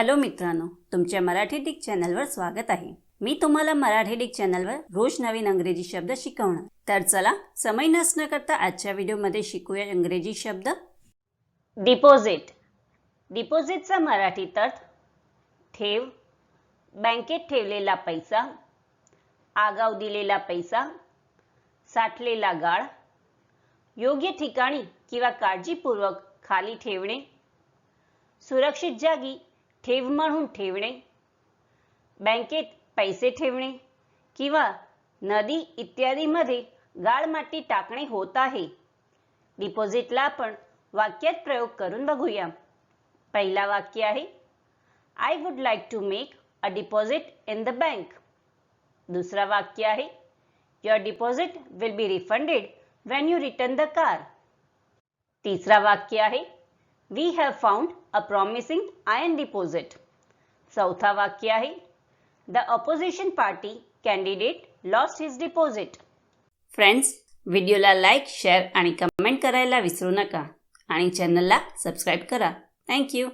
Hello मित्रांनो तुमच्या Marathi Dick चॅनलवर स्वागत आहे. मी तुम्हाला मराठी डिक चॅनलवर रोज नवीन अंग्रेजी शब्द शिकवणार. तर चला समय नसणं करता आजच्या व्हिडिओमध्ये शिकूया इंग्रजी शब्द. डिपॉझिट डिपॉझिटचा मराठीत अर्थ ठेव बँकेत ठेवलेला पैसा आगाव दिलेला पैसा साठलेला गाळ योग्य ठिकाणी किंवा काळजीपूर्वक खाली ठेवणे सुरक्षित जागी ठेव म्हणून ठेवणे बँकेत पैसे ठेवणे किंवा नदी इत्यादीमध्ये गाळ माती टाकणे होत आहे. डिपॉझिटला आपण वाक्यात प्रयोग करून बघूया. पहिला वाक्य आहे I would like to make a deposit in the bank दुसरा वाक्य आहे your deposit will be refunded when you return the car तिसरा वाक्य आहे we have found a promising ion deposit चौथा वाक्य आहे. The opposition party candidate lost his deposit friends व्हिडिओला लाईक शेअर आणि कमेंट करायला विसरू नका. आणि चॅनलला सबस्क्राईब करा. थँक्यू